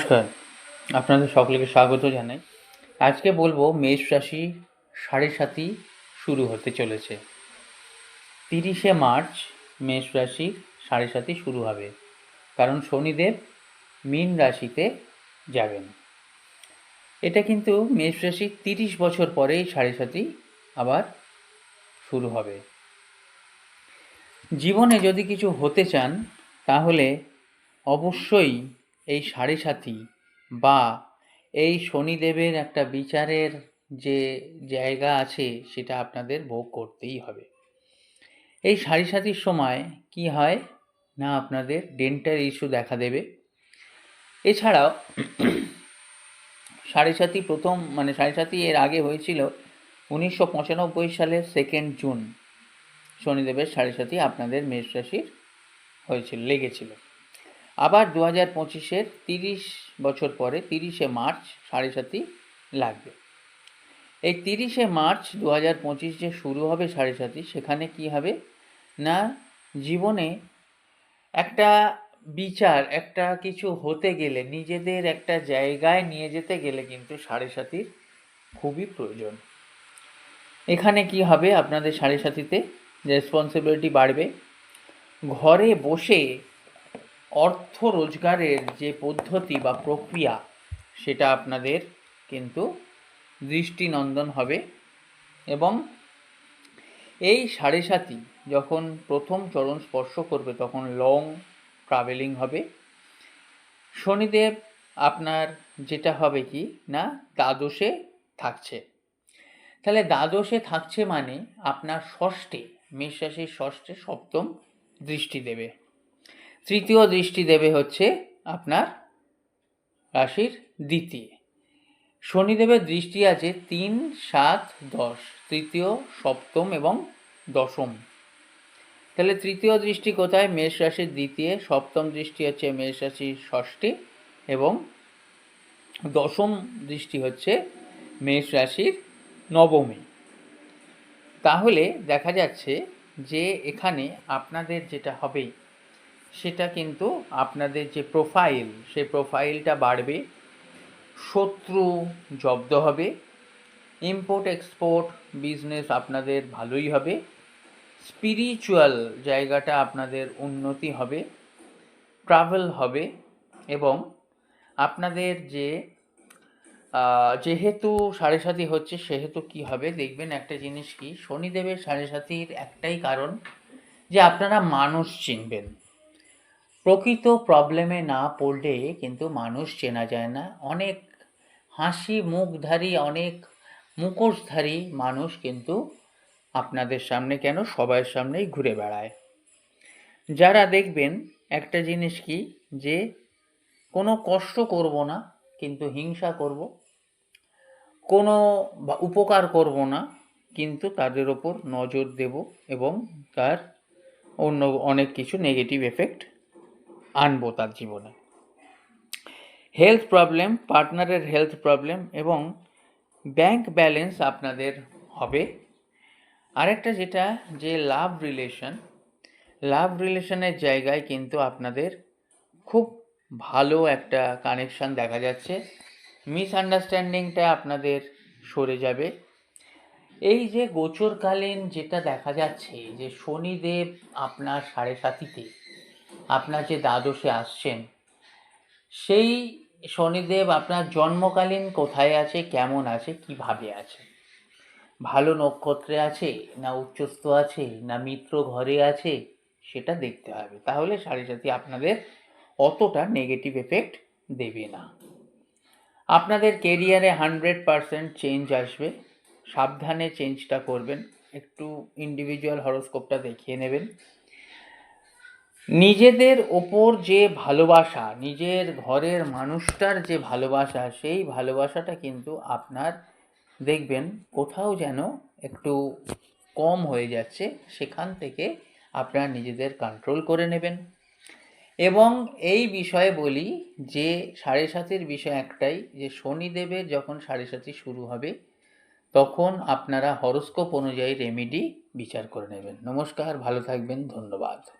নমস্কার, আপনাদের সকলকে স্বাগত জানাই। আজকে বলব মেষ রাশি সাড়ে সাতই শুরু হতে চলেছে। তিরিশে মার্চ মেষ রাশি সাড়ে সাতি শুরু হবে, কারণ শনিদেব মীন রাশিতে যাবেন। এটা কিন্তু মেষ রাশি তিরিশ বছর পরেই সাড়ে সাতি আবার শুরু হবে। জীবনে যদি কিছু হতে চান, তাহলে অবশ্যই এই সাড়ে সাথী বা এই শনিদেবের একটা বিচারের যে জায়গা আছে, সেটা আপনাদের ভোগ করতেই হবে। এই সাড়ে সাতির সময় কি হয়? না আপনাদের ডেন্টাল ইস্যু দেখা দেবে। এছাড়াও সাড়ে সাতি প্রথম মানে সাড়ে সাতি এর আগে হয়েছিল উনিশশো পঁচানব্বই সালের সেকেন্ড জুন শনিদেবের সাড়ে সাতি আপনাদের মেষ রাশির হয়েছিল, লেগেছিল। আবার দু হাজার পঁচিশের তিরিশ বছর পরে, তিরিশে মার্চ সাড়ে সাতি লাগবে। এই তিরিশে মার্চ দু হাজার পঁচিশ যে শুরু হবে সাড়ে সাতি সেখানে কি হবে? না, জীবনে একটা বিচার, একটা কিছু হতে গেলে, নিজেদের একটা জায়গায় নিয়ে যেতে গেলে কিন্তু সাড়ে সাতির খুবই প্রয়োজন। এখানে কি হবে? আপনাদের সাড়ে সাতিতে রেসপন্সিবিলিটি বাড়বে। ঘরে বসে অর্থ রোজগারের যে পদ্ধতি বা প্রক্রিয়া, সেটা আপনাদের কিন্তু দৃষ্টিনন্দন হবে এবং এই সাড়ে সাতি যখন প্রথম চরণ স্পর্শ করবে, তখন লং ট্রাভেলিং হবে। শনিদেব আপনার যেটা হবে কি না, দ্বাদশে থাকছে। তাহলে দ্বাদশে থাকছে মানে আপনার ষষ্ঠে, মেষ রাশির ষষ্ঠে সপ্তম দৃষ্টি দেবে। তৃতীয় দৃষ্টি দেবে হচ্ছে আপনার রাশির দ্বিতীয়। শনিদেবের দৃষ্টি আছে তিন, সাত, দশ, তৃতীয়, সপ্তম এবং দশম। তাহলে তৃতীয় দৃষ্টি কোথায়? মেষ রাশির দ্বিতীয়, সপ্তম দৃষ্টি হচ্ছে মেষ রাশির ষষ্ঠী এবং দশম দৃষ্টি হচ্ছে মেষ রাশির নবমী। তাহলে দেখা যাচ্ছে যে এখানে আপনাদের যেটা হবে সেটা কিন্তু আপনাদের যে প্রোফাইল সেই প্রোফাইলটা বাড়বে, শত্রু জব্দ হবে ইম্পোর্ট এক্সপোর্ট বিজনেস আপনাদের ভালোই হবে স্পিরিচুয়াল জায়গাটা আপনাদের উন্নতি হবে ট্রাভেল হবে এবং আপনাদের যে যেহেতু সাড়ে সাথী হচ্ছে, সেহেতু কি হবে? দেখবেন একটা জিনিস কি? শনিদেবের সাড়ে সাথীর একটাই কারণ যে আপনারা মানুষ চিনবেন। প্রকৃত প্রবলেমে না পড়লে কিন্তু মানুষ চেনা যায় না। অনেক হাসি মুখধারী, অনেক মুখোশধারী মানুষ কিন্তু আপনাদের সামনে কেন? সবার সামনেই ঘুরে বেড়ায়। যারা দেখবেন, একটা জিনিস কি? যে কোনো কষ্ট করব না, কিন্তু হিংসা করব। কোনো উপকার করব না, কিন্তু তাদের ওপর নজর দেব এবং তার অন্য অনেক কিছু নেগেটিভ এফেক্ট আনব তার জীবনে। হেলথ প্রবলেম পার্টনারের হেলথ প্রবলেম এবং ব্যাংক ব্যালেন্স আপনাদের হবে। আরেকটা যেটা, যে লাভ রিলেশন লাভ রিলেশনের জায়গায় কিন্তু আপনাদের খুব ভালো একটা কানেকশন দেখা যাচ্ছে। মিসআন্ডারস্ট্যান্ডিংটা আপনাদের সরে যাবে। এই যে গোচরকালীন যেটা দেখা যাচ্ছে, যে শনিদেব আপনার সাড়ে সাতিতে আপনার যে দ্বাদশে আসছেন, সেই শনিদেব আপনার জন্মকালীন কোথায় আছে, কেমন আছে, কীভাবে আছে? ভালো নক্ষত্রে আছে, না উচ্চস্থ আছে, না মিত্র ঘরে আছে, সেটা দেখতে হবে। তাহলে সাড়ে সাথী আপনাদের অতটা নেগেটিভ এফেক্ট দেবে না। আপনাদের কেরিয়ারে হান্ড্রেড পারসেন্ট চেঞ্জ আসবে। সাবধানে চেঞ্জটা করবেন। একটু ইন্ডিভিজুয়াল হরোস্কোপটা দেখিয়ে নেবেন। নিজেদের ওপর যে ভালোবাসা, নিজের ঘরের মানুষটার যে ভালোবাসা, সেই ভালোবাসাটা কিন্তু আপনার, দেখবেন কোথাও যেন একটু কম হয়ে যাচ্ছে, সেখান থেকে আপনারা নিজেদের কন্ট্রোল করে নেবেন। এবং এই বিষয়ে বলি যে, সাড়ে সাতির বিষয় একটাই যে, শনিদেবের যখন সাড়ে সাতি শুরু হবে, তখন আপনারা হরস্কোপ অনুযায়ী রেমেডি বিচার করে নেবেন। নমস্কার, ভালো থাকবেন, ধন্যবাদ।